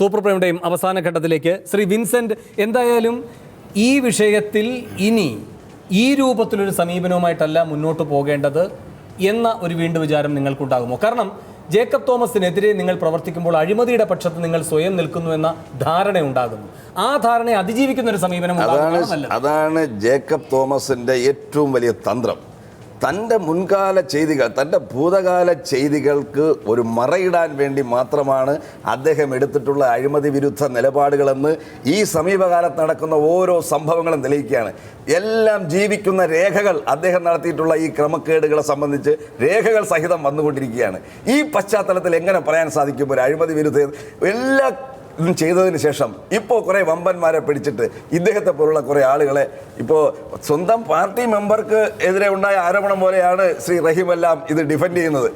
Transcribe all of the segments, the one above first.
Super പ്രേമിന്റെയും അവസാന ഘട്ടത്തിലേക്ക്. Shri Vincent എന്തായാലും ഈ വിഷയത്തിൽ ഇനി ഈ രൂപത്തിലൊരു സമീപനവുമായിട്ടല്ല മുന്നോട്ട് പോകേണ്ടത് എന്ന ഒരു വീണ്ടും വിചാരം നിങ്ങൾക്കുണ്ടാകുമോ? കാരണം ജേക്കബ് തോമസിനെതിരെ നിങ്ങൾ പ്രവർത്തിക്കുമ്പോൾ അഴിമതിയുടെ പക്ഷത്ത് നിങ്ങൾ സ്വയം നിൽക്കുന്നു എന്ന ധാരണ ഉണ്ടാകുന്നു. ആ ധാരണയെ അതിജീവിക്കുന്ന ഒരു സമീപനം അതാണ് ജേക്കബ് തോമസിന്റെ ഏറ്റവും വലിയ തന്ത്രം. തന്റെ മുൻകാല ചെയ്തികൾ തന്റെ ഭൂതകാല ചെയ്തികൾക്ക് ഒരു മറയിടാൻ വേണ്ടി മാത്രമാണ് അദ്ദേഹം എടുത്തിട്ടുള്ള അഴിമതി വിരുദ്ധ നിലപാടുകളെന്ന് ഈ സമീപകാലത്ത് നടക്കുന്ന ഓരോ സംഭവങ്ങളും തെളിയിക്കുകയാണ്. എല്ലാം ജീവിക്കുന്ന രേഖകൾ അദ്ദേഹം നടത്തിയിട്ടുള്ള ഈ ക്രമക്കേടുകളെ സംബന്ധിച്ച് രേഖകൾ സഹിതം വന്നുകൊണ്ടിരിക്കുകയാണ്. ഈ പശ്ചാത്തലത്തിൽ എങ്ങനെ പറയാൻ സാധിക്കും ഒരു അഴിമതി വിരുദ്ധ? എല്ലാ ഇതും ചെയ്തതിന് ശേഷം ഇപ്പോൾ കുറേ വമ്പന്മാരെ പിടിച്ചിട്ട് ഇദ്ദേഹത്തെ പോലുള്ള കുറേ ആളുകളെ ഇപ്പോൾ സ്വന്തം പാർട്ടി മെമ്പർക്ക് എതിരെ ഉണ്ടായ ആരോപണം പോലെയാണ് ശ്രീ റഹീമെല്ലാം ഇത് ഡിഫെൻഡ് ചെയ്യുന്നത്.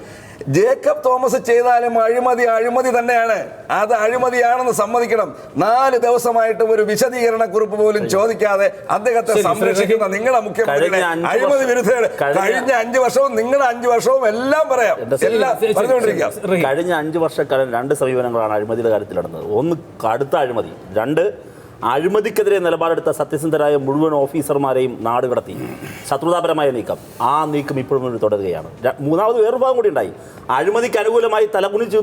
ജേക്കബ് തോമസ് ചെയ്താലും അഴിമതി അഴിമതി തന്നെയാണ്. അത് അഴിമതിയാണെന്ന് സമ്മതിക്കണം. നാല് ദിവസമായിട്ടും ഒരു വിശദീകരണ കുറിപ്പ് പോലും ചോദിക്കാതെ അദ്ദേഹത്തെ സംരക്ഷിക്കുന്ന നിങ്ങളുടെ മുഖ്യമന്ത്രി അഴിമതി വിരുദ്ധ കഴിഞ്ഞ- അഞ്ചു വർഷവും നിങ്ങളുടെ അഞ്ചു വർഷവും എല്ലാം പറയാം. എല്ലാം പറഞ്ഞുകൊണ്ടിരിക്കാം. കഴിഞ്ഞ അഞ്ചു വർഷക്കാലം രണ്ട് സമീപനങ്ങളാണ് അഴിമതിയുടെ കാര്യത്തിൽ നടന്നത് ഒന്ന് കടുത്ത അഴിമതി. രണ്ട് അഴിമതിക്കെതിരെ നിലപാടെടുത്ത സത്യസന്ധരായ മുഴുവൻ ഓഫീസർമാരെയും നാട് കടത്തി. ശത്രുതാപരമായ നീക്കം. ആ നീക്കം ഇപ്പോഴും തുടരുകയാണ്. മൂന്നാമത് വേറൊരു ഭാഗം കൂടി ഉണ്ടായി. അഴിമതിക്ക് അനുകൂലമായി തലകുനിച്ചു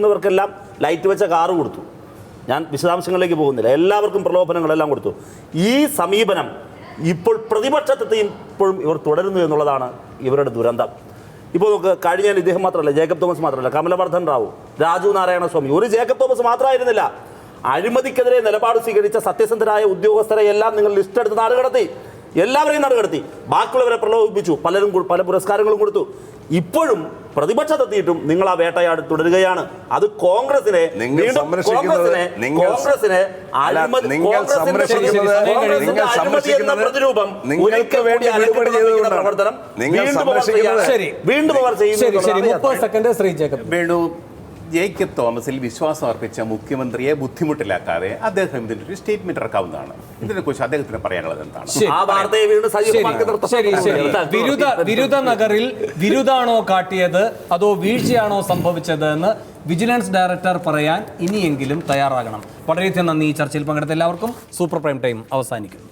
ലൈറ്റ് വെച്ച കാറ് കൊടുത്തു. ഞാൻ വിശദാംശങ്ങളിലേക്ക് പോകുന്നില്ല. എല്ലാവർക്കും പ്രലോഭനങ്ങളെല്ലാം കൊടുത്തു. ഈ സമീപനം ഇപ്പോൾ പ്രതിപക്ഷത്തെയും ഇപ്പോഴും ഇവർ തുടരുന്നു എന്നുള്ളതാണ് ഇവരുടെ ദുരന്തം. ഇപ്പോൾ നമുക്ക് കഴിഞ്ഞാൽ ഇദ്ദേഹം മാത്രമല്ല ജേക്കബ് തോമസ് മാത്രമല്ല കമലവർദ്ധൻ റാവു രാജു നാരായണ സ്വാമി ഒരു ജേക്കബ് തോമസ് മാത്രമായിരുന്നില്ല. അഴിമതിക്കെതിരെ നിലപാട് സ്വീകരിച്ച സത്യസന്ധരായ ഉദ്യോഗസ്ഥരെ എല്ലാം നിങ്ങൾ ലിസ്റ്റ് എടുത്ത് നാട് കടത്തി. എല്ലാവരെയും നാട് കടത്തി. ബാക്കിയുള്ളവരെ പ്രലോഭിപ്പിച്ചു. പലരും പല പുരസ്കാരങ്ങളും കൊടുത്തു. ഇപ്പോഴും പ്രതിപക്ഷത്തെത്തിയിട്ടും നിങ്ങൾ ആ വേട്ടയാട് തുടരുകയാണ്. അത് കോൺഗ്രസിനെ കോൺഗ്രസിനെ പ്രതിരൂപം നിങ്ങൾക്ക് വേണ്ടി പ്രവർത്തനം വേണു ജേക്കബ് തോമസിൽ വിശ്വാസം അർപ്പിച്ച മുഖ്യമന്ത്രിയെ ബുദ്ധിമുട്ടിലാക്കാതെ അദ്ദേഹം ഇതിന്റെ ഒരു സ്റ്റേറ്റ്മെന്റ് ഇറക്കാവുന്നതാണ്. ഇതിനെക്കുറിച്ച് അദ്ദേഹത്തിന് പറയാനുള്ളത് എന്താണ്? വിരുദ്ധ വിരുദ്ധ നഗറിൽ വിരുദ്ധാണോ കാട്ടിയത്? അതോ വീഴ്ചയാണോ സംഭവിച്ചത് എന്ന് വിജിലൻസ് ഡയറക്ടർ പറയാൻ ഇനിയെങ്കിലും തയ്യാറാകണം. വളരെയധികം നന്ദി ഈ ചർച്ചയിൽ പങ്കെടുത്ത എല്ലാവർക്കും. സൂപ്പർ പ്രൈം ടൈം അവസാനിക്കുന്നു.